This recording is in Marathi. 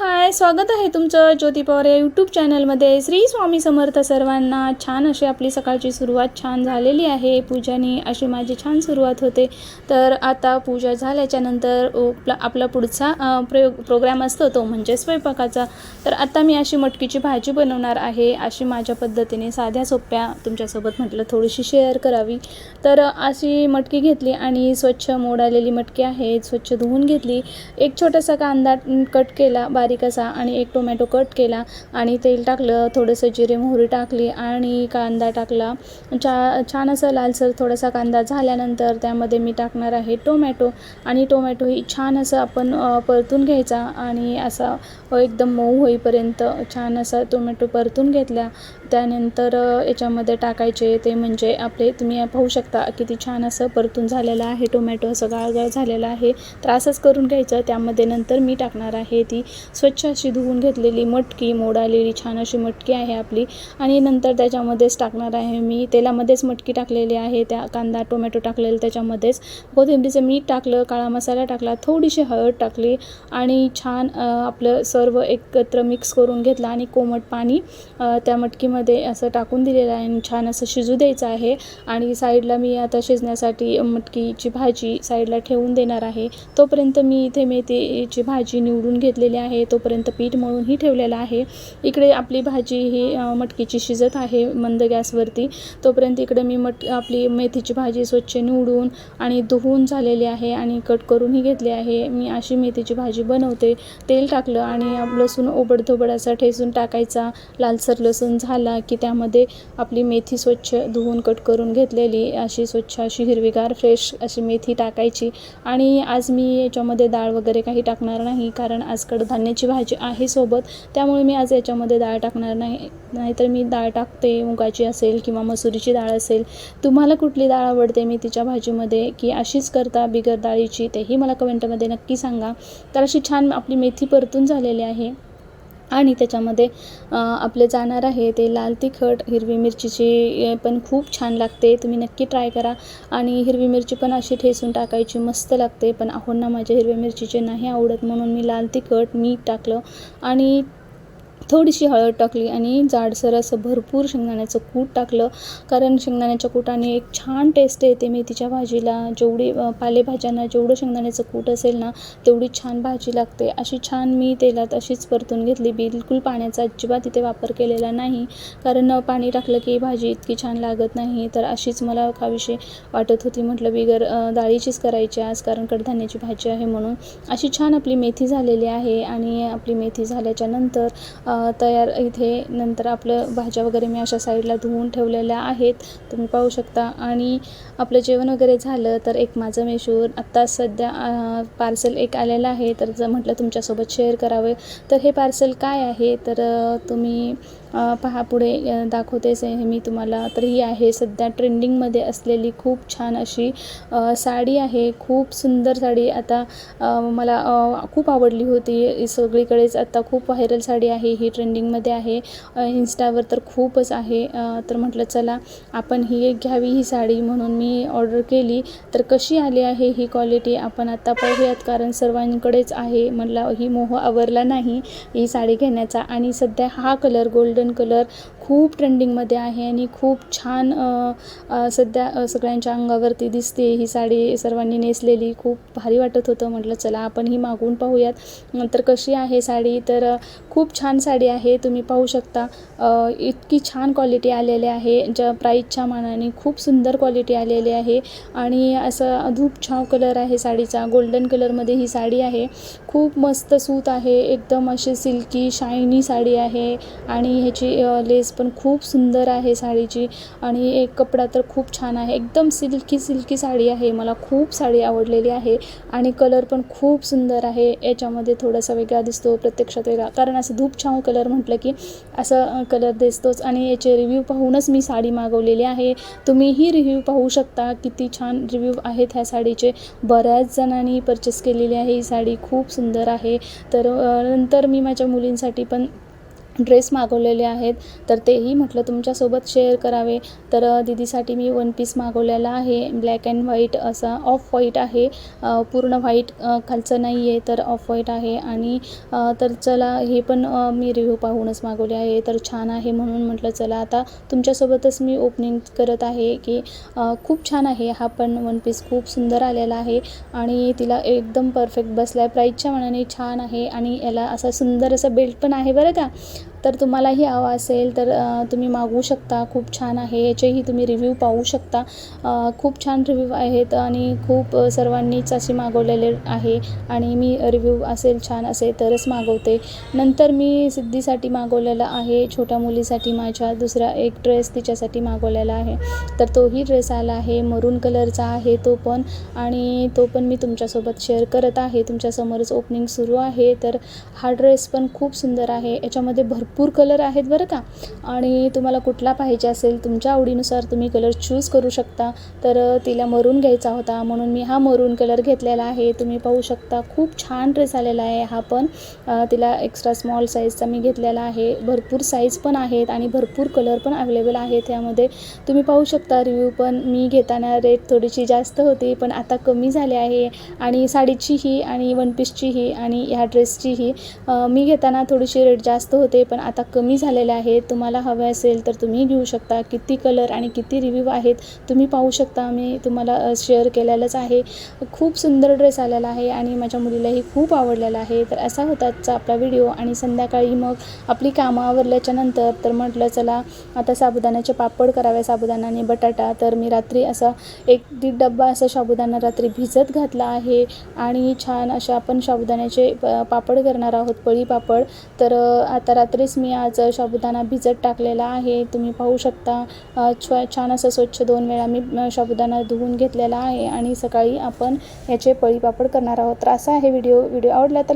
hi. हाय स्वागत आहे तुमचं ज्योती पवार या यूट्यूब चॅनलमध्ये श्री स्वामी समर्थ सर्वांना छान अशी आपली सकाळची सुरुवात छान झालेली आहे. पूजाने अशी माझी छान सुरुवात होते. तर आता पूजा झाल्याच्यानंतर आपला आपला पुढचा प्रयोग प्रोग्राम असतो तो म्हणजे स्वयंपाकाचा. तर आता मी अशी मटकीची भाजी बनवणार आहे. अशी माझ्या पद्धतीने साध्या सोप्या तुमच्यासोबत म्हटलं थोडीशी शेअर करावी. तर अशी मटकी घेतली आणि स्वच्छ मोडालेली मटकी आहे. स्वच्छ धुवून घेतली. एक छोटासा कांदा कट केला. बारीक असा आणि एक टोमॅटो कट केला आणि तेल टाकलं थोडंसं जिरे मोहरी टाकली आणि कांदा टाकला. चा छान असं लालसर थोडासा कांदा झाल्यानंतर त्यामध्ये मी टाकणार आहे टोमॅटो आणि टोमॅटो ही छान असं आपण परतून घ्यायचा आणि असा एकदम मऊ होईपर्यंत छान असा टोमॅटो परतून घेतला त्यानंतर याच्यामध्ये टाकायचे ते म्हणजे आपले तुम्ही पाहू शकता किती छान असं परतून झालेलं आहे टोमॅटो असं गाळगाळ झालेलं आहे. तर असंच करून घ्यायचं त्यामध्ये नंतर मी टाकणार आहे ती स्वच्छ अशी धुवून घेतलेली मटकी मोडालेली छान अशी मटकी आहे आपली. आणि नंतर त्याच्यामध्येच टाकणार आहे मी तेलामध्येच मटकी टाकलेली आहे त्या कांदा टोमॅटो टाकलेलं त्याच्यामध्येच. कोथिंबीचं मीठ टाकलं काळा मसाला टाकला थोडीशी हळद टाकली आणि छान आपलं सर्व एकत्र मिक्स करून घेतलं आणि कोमट पाणी त्या मटकीमध्ये असं टाकून दिलेलं आहे आणि छान असं शिजू द्यायचं आहे. आणि साईडला मी आता शिजण्यासाठी मटकीची भाजी साईडला ठेवून देणार आहे. तोपर्यंत मी इथे मेथीची भाजी निवडून घेतलेली आहे. तोपर्यंत पीठ मळूनही ठेवलेलं आहे. इकडे आपली भाजी ही मटकीची शिजत आहे मंद गॅसवरती. तोपर्यंत इकडे मी मट आपली मेथीची भाजी स्वच्छ निवडून आणि धुवून झालेली आहे आणि कट करूनही घेतली आहे. मी अशी मेथीची भाजी बनवते. तेल टाकलं आणि लसूण ओबडधोबड असा ठेसून टाकायचा. लालसर लसूण झाला की त्यामध्ये आपली मेथी स्वच्छ धुवून कट करून घेतलेली अशी स्वच्छ अशी हिरवीगार फ्रेश अशी मेथी टाकायची. आणि आज मी याच्यामध्ये डाळ वगैरे काही टाकणार नाही कारण आज कडधान्याची भाजी आहे सोबत. त्यामुळे मी आज याच्यामध्ये डाळ टाकणार नाही. नाहीतर मी डाळ टाकते मुगाची असेल किंवा मसुरीची डाळ असेल. तुम्हाला कुठली डाळ आवडते मी तिच्या भाजीमध्ये? की अशीच करता बिगर डाळीची? तेही मला कमेंटमध्ये नक्की सांगा. तर अशी छान आपली मेथी परतून झालेली आहे. आणि त्याच्यामध्ये आपलं आपले जाणार आहे ते लाल तिखट हिरवी मिरचीची पण खूप छान लागते. तुम्ही नक्की ट्राय करा. आणि हिरवी मिरची पण अशी ठेसून टाकायची मस्त लागते. पण आहोंना माझ्या हिरव्या मिरचीचे नाही आवडत म्हणून मी लाल तिखट मीठ टाकलं. आणि थोडीशी हळद टाकली आणि जाडसर असं भरपूर शेंगदाण्याचं कूट टाकलं. कारण शेंगदाण्याच्या कुटाने एक छान टेस्ट येते मेथीच्या भाजीला. जेवढी पालेभाज्यांना जेवढं शेंगदाण्याचं कूट असेल ना तेवढी छान भाजी लागते. अशी छान मी तेलात अशीच परतून घेतली. बिलकुल पाण्याचा अजिबात इथे वापर केलेला नाही. कारण पाणी टाकलं की भाजी इतकी छान लागत नाही. तर अशीच मला खावीशी वाटत होती. म्हटलं बिगर डाळीचीच करायची आज कारण कडधान्याची भाजी आहे म्हणून. अशी छान आपली मेथी झालेली आहे आणि आपली मेथी झाल्याच्यानंतर तयार इथे नंतर आपलं भाज्या वगैरे मी अशा साईडला धुवून ठेवलेल्या आहेत. तुम्ही पाहू शकता. आणि आपलं जेवण वगैरे झालं तर एक माझं मेशूर. आत्ता सध्या पार्सल एक आलेलं आहे. तर जर म्हटलं तुमच्यासोबत शेअर करावं तर हे पार्सल काय आहे? तर तुम्ही पहा पुढे दाखवतेच आहे मी तुम्हाला. तर ही आहे सध्या ट्रेंडिंगमध्ये असलेली खूप छान अशी साडी आहे. खूप सुंदर साडी. आता मला खूप आवडली होती. सगळीकडेच आता खूप व्हायरल साडी आहे. ही ट्रेंडिंगमध्ये आहे. इन्स्टावर तर खूपच आहे. तर म्हटलं चला आपण ही एक घ्यावी ही साडी म्हणून मी ऑर्डर केली. तर कशी आली आहे ही क्वालिटी? आपण आत्ता पाहूयात. कारण सर्वांकडेच आहे. म्हटलं ही मोह आवरला नाही ही साडी घेण्याचा. आणि सध्या हा कलर गोल्ड गोल्डन कलर खूप ट्रेंडिंगमध्ये आहे आणि खूप छान सध्या सगळ्यांच्या अंगावरती दिसते ही साडी सर्वांनी नेसलेली. खूप भारी वाटत होतं. म्हटलं चला आपण ही मागून पाहूयात. तर कशी आहे साडी? तर खूप छान साडी आहे. तुम्ही पाहू शकता. इतकी छान क्वालिटी आलेली आहे. ज्या प्राईजच्या मानाने खूप सुंदर क्वालिटी आलेली आहे. आणि असं धूप छाव कलर आहे साडीचा. गोल्डन कलरमध्ये ही साडी आहे. खूप मस्त सूत आहे. एकदम अशी सिल्की शायनी साडी आहे. आणि ह्याची लेस पण खूप सुंदर आहे साडीची आणि एक कपडा तर खूप छान आहे. एकदम सिल्की सिल्की साडी आहे. मला खूप साडी आवडलेली आहे आणि कलर पण खूप सुंदर आहे. याच्यामध्ये थोडासा वेगळा दिसतो प्रत्यक्षात वेगळा. कारण असं धूपछाव कलर म्हटलं की असं कलर दिसतोच आणि याचे रिव्ह्यू पाहूनच मी साडी मागवलेली आहे. तुम्हीही रिव्ह्यू पाहू शकता किती छान रिव्ह्यू आहेत ह्या साडीचे. बऱ्याच जणांनी परचेस केलेली आहे. ही साडी खूप सुंदर आहे. तर नंतर मी माझ्या मुलींसाठी पण ड्रेस मागवलेले आहेत. तर तेही म्हटलं तुमच्यासोबत शेअर करावे. तर दिदीसाठी दीदीसाठी मी वन पीस मागवलेला आहे. ब्लॅक अँड व्हाईट असा ऑफ व्हाईट आहे. पूर्ण व्हाईट खालचं नाही आहे तर ऑफ व्हाईट आहे. आणि तर चला हे पण मी रिव्ह्यू पाहूनच मागवले आहे. तर छान आहे म्हणून म्हटलं चला आता तुमच्यासोबतच मी ओपनिंग करत आहे की खूप छान आहे. हा पण वन पीस खूप सुंदर आलेला आहे. आणि तिला एकदम परफेक्ट बसला आहे प्राईजच्या मनाने छान आहे. आणि याला असा सुंदर असा बेल्ट पण आहे बरं का. तर तुम्हालाही हवा असेल तर तुम्ही मागवू शकता. खूप छान आहे. याचेही तुम्ही रिव्ह्यू पाहू शकता. खूप छान रिव्ह्यू आहेत आणि खूप सर्वांनीच असे मागवलेले आहे आणि मी रिव्ह्यू असेल छान असेल तरच मागवते. नंतर मी सिद्धीसाठी मागवलेला आहे. छोट्या मुलीसाठी माझ्या दुसरा एक ड्रेस तिच्यासाठी मागवलेला आहे. तर तोही ड्रेस आला आहे. मरून कलरचा आहे तो पण आणि तो पण मी तुमच्यासोबत शेअर करत आहे. तुमच्यासमोरच ओपनिंग सुरू आहे. तर हा ड्रेस पण खूप सुंदर आहे. याच्यामध्ये भरपूर भरपूर कलर आहेत बरं का. आणि तुम्हाला कुठला पाहिजे असेल तुमच्या आवडीनुसार तुम्ही कलर चूज करू शकता. तर तिला मरून घ्यायचा होता म्हणून मी हा मरून कलर घेतलेला आहे. तुम्ही पाहू शकता खूप छान ड्रेस आलेला आहे हा पण. तिला एक्स्ट्रा स्मॉल साईजचा मी घेतलेला आहे. भरपूर साईज पण आहेत आणि भरपूर कलर पण अवेलेबल आहेत यामध्ये. तुम्ही पाहू शकता रिव्ह्यू पण मी घेताना रेट थोडीशी जास्त होती पण आता कमी झाले आहे. आणि साडीचीही आणि वन पीसचीही आणि ह्या ड्रेसचीही मी घेताना थोडीशी रेट जास्त होते पण आता कमी झालेले आहेत तुम्हाला हवे असेल तर तुम्ही घेऊ शकता. किती कलर आणि किती रिव्ह्यू आहेत तुम्ही पाहू शकता. मी तुम्हाला शेअर केलेलंच आहे. खूप सुंदर ड्रेस आलेला आहे आणि माझ्या मुलीलाही खूप आवडलेला आहे. तर असा होता आजचा आपला व्हिडिओ आणि संध्याकाळी मग आपली कामं आवरल्याच्या नंतर तर म्हटलं चला आता साबुदाण्याचे पापड करावे साबुदाणाने बटाटा. तर मी रात्री असा एक दीड डब्बा असा साबुदाणा रात्री भिजत घातला आहे आणि छान अशा आपण साबुदाण्याचे प- पापड करणार आहोत पळी पापड. तर आता रात्री रात्रीच मी आज साबुदाणा भिजत टाकलेला आहे. तुम्ही पाहू शकता छ छान असं स्वच्छ दोन वेळा मी अ, साबुदाणा धुवून घेतलेला आहे. आणि सकाळी आपण याचे पळीपापड करणार आहोत. तर असा आहे व्हिडिओ. व्हिडिओ आवडला तर